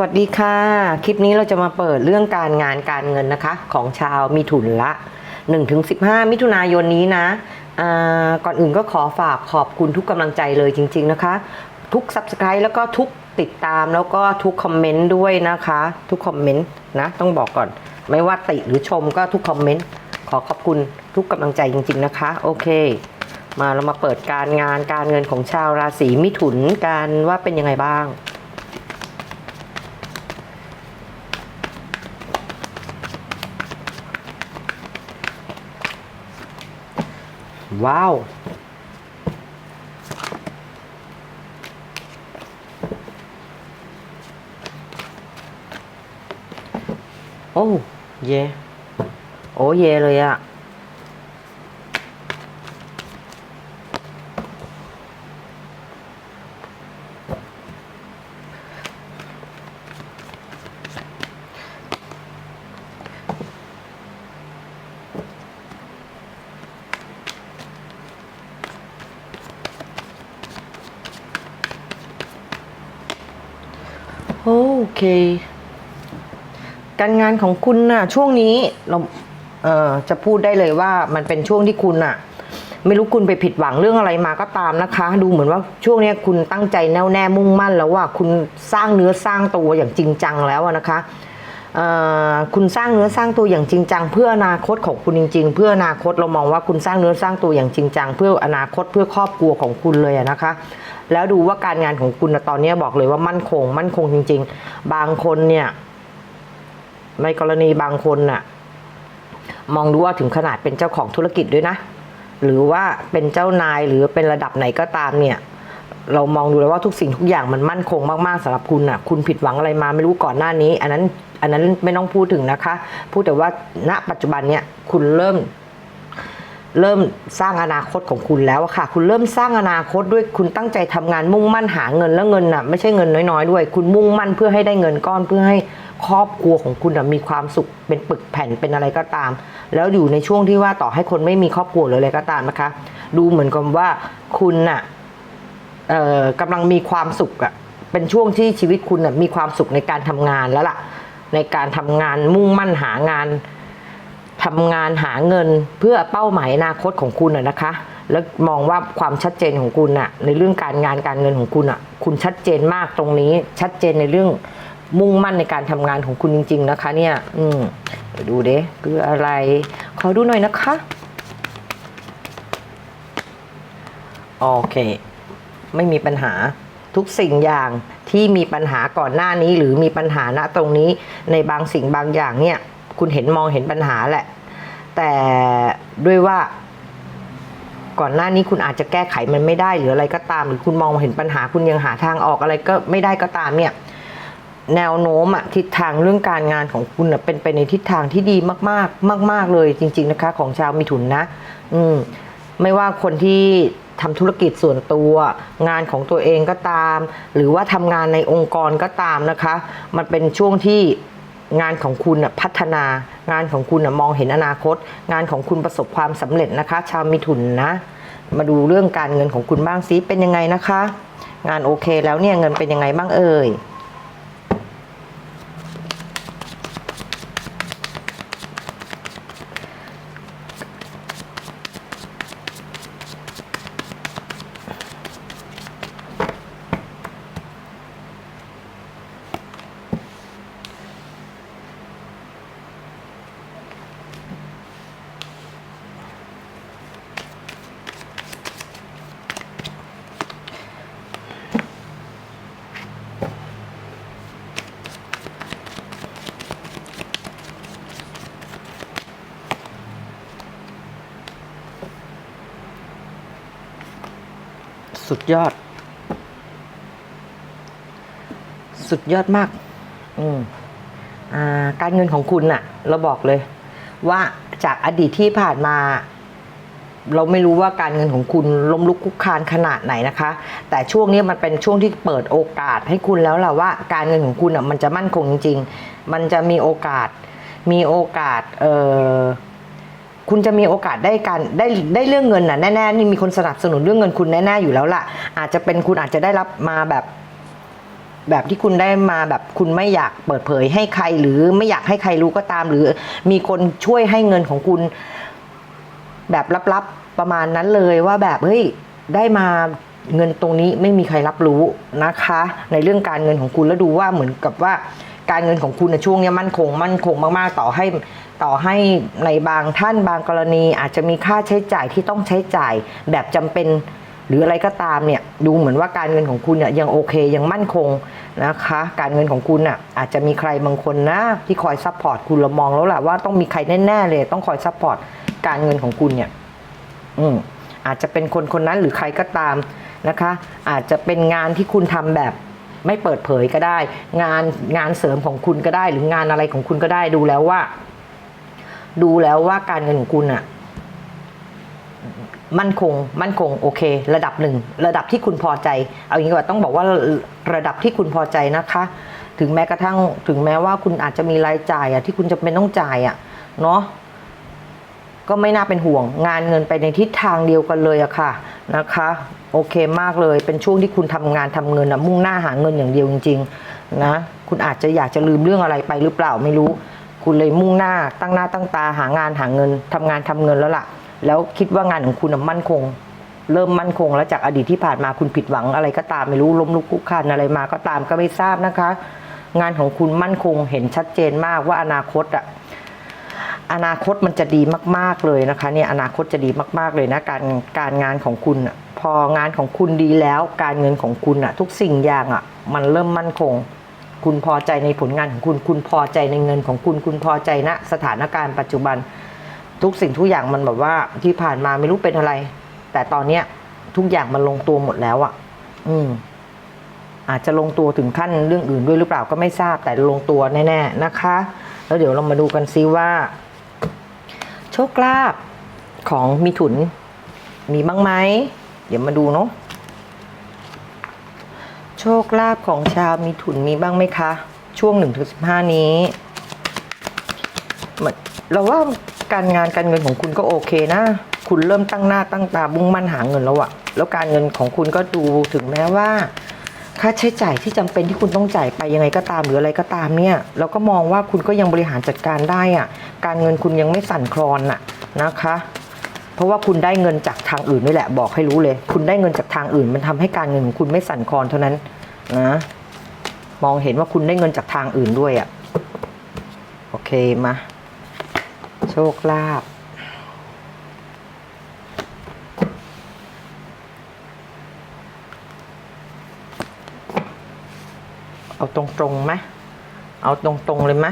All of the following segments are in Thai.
วัสดีค่ะ คลิปนี้เราจะมาเปิดเรื่องการงานการเงินนะคะ ของชาวมีถุนละ 1-15 มิถุนายนนี้นะก่อนอื่นก็ขอฝากขอบคุณทุกกำลังใจเลยจริง ๆนะคะ ทุก Subscribe แล้วก็ทุกติดตามแล้วก็ทุกคอมเมนต์ด้วยนะคะ ทุกคอมเมนต์นะ ต้องบอกก่อน ไม่ว่าติหรือชมก็ทุกคอมเมนต์ขอขอบคุณทุกกำลังใจจริง ๆนะคะ โอเคมาเรามาเปิดการงานการเงินของชาวราศีมิถุนกันว่าเป็นยังไงบ้าง ว้าวโอ้เยโอ้ เยเลยอะโอเค การงานของคุณน่ะ ช่วงนี้เราเอ่อจะพูดได้เลยว่ามันเป็นช่วงที่คุณน่ะ ไม่รู้คุณไปผิดหวังเรื่องอะไรมาก็ตามนะคะ ดูเหมือนว่าช่วงนี้คุณตั้งใจแน่วแน่มุ่งมั่น แล้วว่าคุณสร้างเนื้อสร้างตัวอย่างจริงจังแล้วนะคะคุณสร้างเนื้อสร้างตัวอย่างจริงจัง เพื่ออนาคตของคุณจริง ๆ เพื่ออนาคตเรามองว่าคุณสร้างเนื้อสร้างตัวอย่างจริงจัง เพื่ออนาคตเพื่อครอบครัวของคุณเลยนะคะ แล้วดูว่าการงานของคุณนะตอนนี้บอกเลยว่ามั่นคง มั่นคงจริง ๆ บางคนเนี่ย ในกรณีบางคนน่ะ มองดูว่าถึงขนาดเป็นเจ้าของธุรกิจด้วยนะ หรือว่าเป็นเจ้านายหรือเป็นระดับไหนก็ตามเนี่ย เรามองดูแล้วว่าทุกสิ่งทุกอย่างมันมั่นคงมากๆสำหรับคุณน่ะ คุณผิดหวังอะไรมาไม่รู้ก่อนหน้านี้ อันนั้น อันนั้นไม่ต้องพูดถึงนะคะ พูดแต่ว่าณปัจจุบันเนี่ยคุณเริ่ม เริ่มสร้างอนาคตของคุณแล้วค่ะ คุณเริ่มสร้างอนาคตด้วยคุณตั้งใจทำงานมุ่งมั่นหาเงินแล้วเงินน่ะไม่ใช่เงินน้อยๆด้วย คุณมุ่งมั่นเพื่อให้ได้เงินก้อนเพื่อให้ครอบครัวของคุณมีความสุขเป็นปึกแผ่นเป็นอะไรก็ตาม แล้วอยู่ในช่วงที่ว่าต่อให้คนไม่มีครอบครัวหรืออะไรก็ตามนะคะ ดูเหมือนกับว่าคุณน่ะกำลังมีความสุขอะเป็นช่วงที่ชีวิตคุณมีความสุขในการทำงานแล้วล่ะ ในการทำงานมุ่งมั่นหางาน ทำงานหาเงินเพื่อเป้าหมายอนาคตของคุณนะคะ แล้วมองว่าความชัดเจนของคุณน่ะในเรื่องการงานการเงินของคุณอะคุณชัดเจนมากตรงนี้ ชัดเจนในเรื่องมุ่งมั่นในการทำงานของคุณจริง ๆ นะคะ เนี่ย อืมดูเด้คืออะไร ขอดูหน่อยนะคะ โอเค ไม่มีปัญหาทุกสิ่งอย่างที่มีปัญหาก่อนหน้านี้ หรือมีปัญหาณตรงนี้ในบางสิ่งบางอย่างเนี่ย คุณเห็นมองเห็นปัญหาแหละ แต่ด้วยว่า ก่อนหน้านี้คุณอาจจะแก้ไขมันไม่ได้หรืออะไรก็ตาม หรือคุณมองเห็นปัญหา คุณยังหาทางออกอะไรก็ไม่ได้ก็ตามเนี่ย แนวโน้มอะทิศทางเรื่องการงานของคุณเป็นไปในทิศทางที่ดีมาก ๆ มาก ๆ เลยจริง ๆนะคะ ของชาวมิถุนนะ อืม ไม่ว่าคนที่ทำธุรกิจส่วนตัว งานของตัวเองก็ตาม หรือว่าทำงานในองค์กรก็ตามนะคะ มันเป็นช่วงที่ งานของคุณพัฒนางานของคุณมองเห็นอนาคต งานของคุณประสบความสำเร็จนะคะ ชาวมิถุนนะ มาดูเรื่องการเงินของคุณบ้างซิเป็นยังไงนะคะ งานโอเคแล้วเนี่ยเงินเป็นยังไงบ้างเอ่ย สุดยอด สุดยอดมาก อืมอ่า การเงินของคุณน่ะ เราบอกเลย ว่าจากอดีตที่ผ่านมา เราไม่รู้ว่าการเงินของคุณล้มลุกคลุกคานขนาดไหนนะคะ แต่ช่วงนี้มันเป็นช่วงที่เปิดโอกาสให้คุณแล้วล่ะว่า การเงินของคุณอะมันจะมั่นคงจริงๆมันจะมีโอกาส มีโอกาส เออ คุณจะมีโอกาสได้การได้ได้เรื่องเงินน่ะแน่ๆนี่มีคนสนับสนุนเรื่องเงินคุณแน่ๆอยู่แล้วล่ะ อาจจะเป็นคุณอาจจะได้รับมาแบบ แบบที่คุณได้มาแบบคุณไม่อยากเปิดเผยให้ใคร หรือไม่อยากให้ใครรู้ก็ตาม หรือมีคนช่วยให้เงินของคุณ แบบลับๆประมาณนั้นเลยว่าแบบเฮ้ยได้มาเงินตรงนี้ไม่มีใครรับรู้นะคะ ในเรื่องการเงินของคุณแล้วดูว่าเหมือนกับว่า การเงินของคุณในช่วงนี้มั่นคง มั่นคงมากๆ ต่อให้ต่อให้ในบางท่านบางกรณีอาจจะมีค่าใช้จ่ายที่ต้องใช้จ่ายแบบจำเป็นหรืออะไรก็ตามเนี่ยดูเหมือนว่าการเงินของคุณเนี่ยยังโอเคยังมั่นคงนะคะ การเงินของคุณน่ะอาจจะมีใครบางคนนะที่คอยซัพพอร์ตคุณเรามองแล้วแหละว่าต้องมีใครแน่ๆเลย ต้องคอยซัพพอร์ตการเงินของคุณเนี่ย อืมอาจจะเป็นคนคนนั้นหรือใครก็ตามนะคะ อาจจะเป็นงานที่คุณทำแบบ ไม่เปิดเผยก็ได้ งานงานเสริมของคุณก็ได้ หรืองานอะไรของคุณก็ได้ดูแล้วว่า ดูแล้วว่าการเงินของคุณอะมั่นคง มั่นคงโอเค ระดับหนึ่งระดับที่คุณพอใจ เอาอย่างนี้ก่อนต้องบอกว่าระดับที่คุณพอใจนะคะ ถึงแม้กระทั่งถึงแม้ว่าคุณอาจจะมีรายจ่ายอะที่คุณจะเป็นต้องจ่ายอะเนาะ ก็ไม่น่าเป็นห่วง งานเงินไปในทิศทางเดียวกันเลยอะค่ะนะคะ โอเคมากเลยเป็นช่วงที่คุณทำงานทำเงินอะมุ่งหน้าหาเงินอย่างเดียวจริงๆนะคุณอาจจะอยากจะลืมเรื่องอะไรไปหรือเปล่าไม่รู้ คุณเลยมุ่งหน้าตั้งหน้าตั้งตาหางานหาเงินทำงานทำเงินแล้วล่ะ แล้วคิดว่างานของคุณมั่นคง เริ่มมั่นคง แล้วจากอดีตที่ผ่านมาคุณผิดหวังอะไรก็ตามไม่รู้ล้มลุกคลุกคลานอะไรมาก็ตามก็ไม่ทราบนะคะ งานของคุณมั่นคงเห็นชัดเจนมากว่าอนาคตอะ อนาคตมันจะดีมาก ๆเลยนะคะเนี่ยอนาคตจะดีมาก ๆเลยนะการการงานของคุณพองานของคุณดีแล้ว การเงินของคุณอะทุกสิ่งอย่างอะมันเริ่มมั่นคง คุณพอใจในผลงานของคุณ คุณพอใจในเงินของคุณ คุณพอใจณสถานการณ์ปัจจุบัน ทุกสิ่งทุกอย่างมันแบบว่าที่ผ่านมาไม่รู้เป็นอะไร แต่ตอนเนี้ยทุกอย่างมันลงตัวหมดแล้วอะอืมอาจจะลงตัวถึงขั้นเรื่องอื่นด้วยหรือเปล่าก็ไม่ทราบแต่ลงตัวแน่ๆนะคะ แล้วเดี๋ยวเรามาดูกันซิว่า โชคลาภของมีถุน มีบ้างไหม เดี๋ยวมาดูเนาะโชคลาภของชาวมีถุนมีบ้างไหมคะ ช่วง1นถึงสินี้เหมือนเราว่าการงานการเงินของคุณก็โอเคนะ คุณเริ่มตั้งหน้าตั้งตาบุ้งมั่นหาเงินแล้วอะแล้วการเงินของคุณก็ดูถึงแม้ว่า ค่าใช้จ่ายที่จำเป็นที่คุณต้องจ่ายไปยังไงก็ตามหรืออะไรก็ตามเนี่ยเราก็มองว่าคุณก็ยังบริหารจัดการได้อะการเงินคุณยังไม่สั่นคลอนน่ะนะคะ เพราะว่าคุณได้เงินจากทางอื่นนี่แหละ บอกให้รู้เลย คุณได้เงินจากทางอื่น มันทำให้การเงินของคุณไม่สั่นคลอนเท่านั้นนะมองเห็นว่าคุณได้เงินจากทางอื่นด้วยอะโอเคมาโชคลาภ เอาตรงๆไหมเอาตรงๆเลยไหม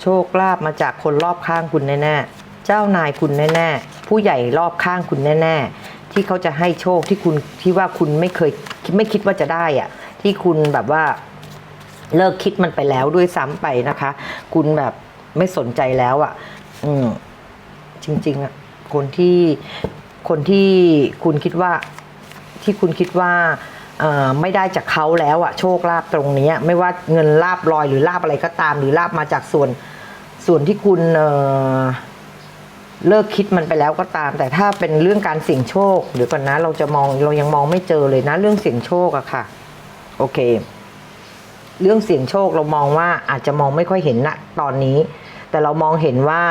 โชคลาภมาจากคนรอบข้างคุณแน่ๆ เจ้านายคุณแน่ๆ ผู้ใหญ่รอบข้างคุณแน่ๆ ที่เขาจะให้โชคที่คุณที่ว่าคุณไม่เคยไม่คิดว่าจะได้อะที่คุณแบบว่าเลิกคิดมันไปแล้วด้วยซ้ำไปนะคะ คุณแบบไม่สนใจแล้วอะ่ะ อืม จริง ๆอะ่ะ คนที่คนที่คุณคิดว่าที่คุณคิดว่า ไม่ได้จากเขาแล้วอะโชคลาภตรงนี้ไม่ว่าเงินลาบลอยหรือลาบอะไรก็ตาม หรือลาบมาจากส่วนส่วนที่คุณเเลิกคิดมันไปแล้วก็ตาม แต่ถ้าเป็นเรื่องการเสี่ยงโชคเดี๋ยวก่อนนะเราจะมองเรายังมองไม่เจอเลยนะเรื่องเสี่ยงโชคอะค่ะ โอเค เรื่องเสี่ยงโชคเรามองว่าอาจจะมองไม่ค่อยเห็นณตอนนี้ แต่เรามองเห็นว่า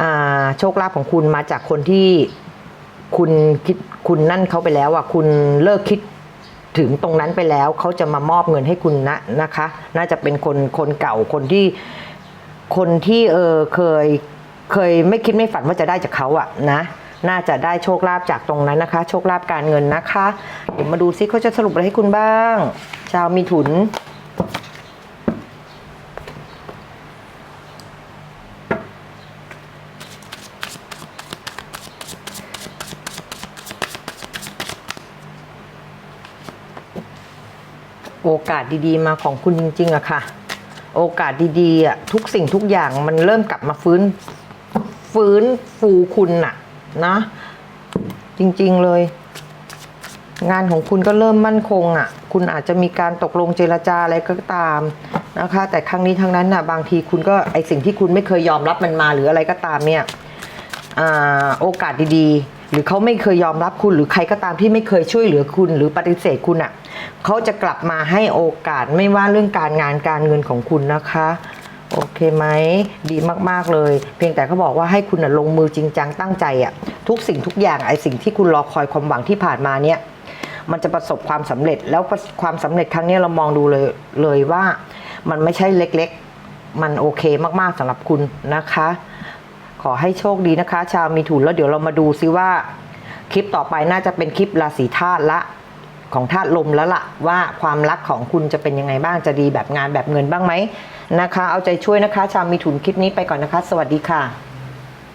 อ่าโชคลาภของคุณมาจากคนที่คุณคิดคุณนั่นเขาไปแล้วอะคุณเลิกคิด ถึงตรงนั้นไปแล้วเขาจะมามอบเงินให้คุณนะนะคะ น่าจะเป็นคนคนเก่าคนที่คนที่เออเคยเคยไม่คิดไม่ฝันว่าจะได้จากเขาอะนะน่าจะได้โชคลาภจากตรงนั้นนะคะ โชคลาภการเงินนะคะเดี๋ยวมาดูซิเขาจะสรุปอะไรให้คุณบ้าง ชาวมีถุน อกาสดีๆ มาของคุณจริงๆอะค่ะ โอกาสดีๆอะทุกสิ่งทุกอย่างมันเริ่มกลับมาฟื้น ฟื้นฟูคุณน่ะนะ จริงๆเลย งานของคุณก็เริ่มมั่นคงอะคุณอาจจะมีการตกลงเจรจาอะไรก็ตามนะคะ แต่ครั้งนี้ทั้งนั้นน่ะบางทีคุณก็ไอสิ่งที่คุณไม่เคยยอมรับมันมาหรืออะไรก็ตามเนี่ยอโอกาสดีๆ หรือเขาไม่เคยยอมรับคุณหรือใครก็ตามที่ไม่เคยช่วยเหลือคุณ หรือปฏิเสธคุณอะ่ะ เขาจะกลับมาให้โอกาสไม่ว่าเรื่องการงานการเงินของคุณนะคะ โอเคไหมดีมากๆเลย เพียงแต่เขาบอกว่าให้คุณลงมือจริงจังตั้งใจอะทุกสิ่งทุกอย่างไอสิ่งที่คุณรอคอยความหวังที่ผ่านมาเนี่ยมันจะประสบความสำเร็จแล้วความสำเร็จครั้งนี้เรามองดูเลยเลยว่า มันไม่ใช่เล็กๆ มันโอเคมากๆสำหรับคุณนะคะ ขอให้โชคดีนะคะ ชาวมีถุนแล้วเดี๋ยวเรามาดูซิว่า คลิปต่อไปน่าจะเป็นคลิปราศีธาตุละ ของธาตุลมแล้วล่ะว่าความรักของคุณจะเป็นยังไงบ้างจะดีแบบงานแบบเงินบ้างไหมนะคะ เอาใจช่วยนะคะ ชาวมีถุนคลิปนี้ไปก่อนนะคะ สวัสดีค่ะ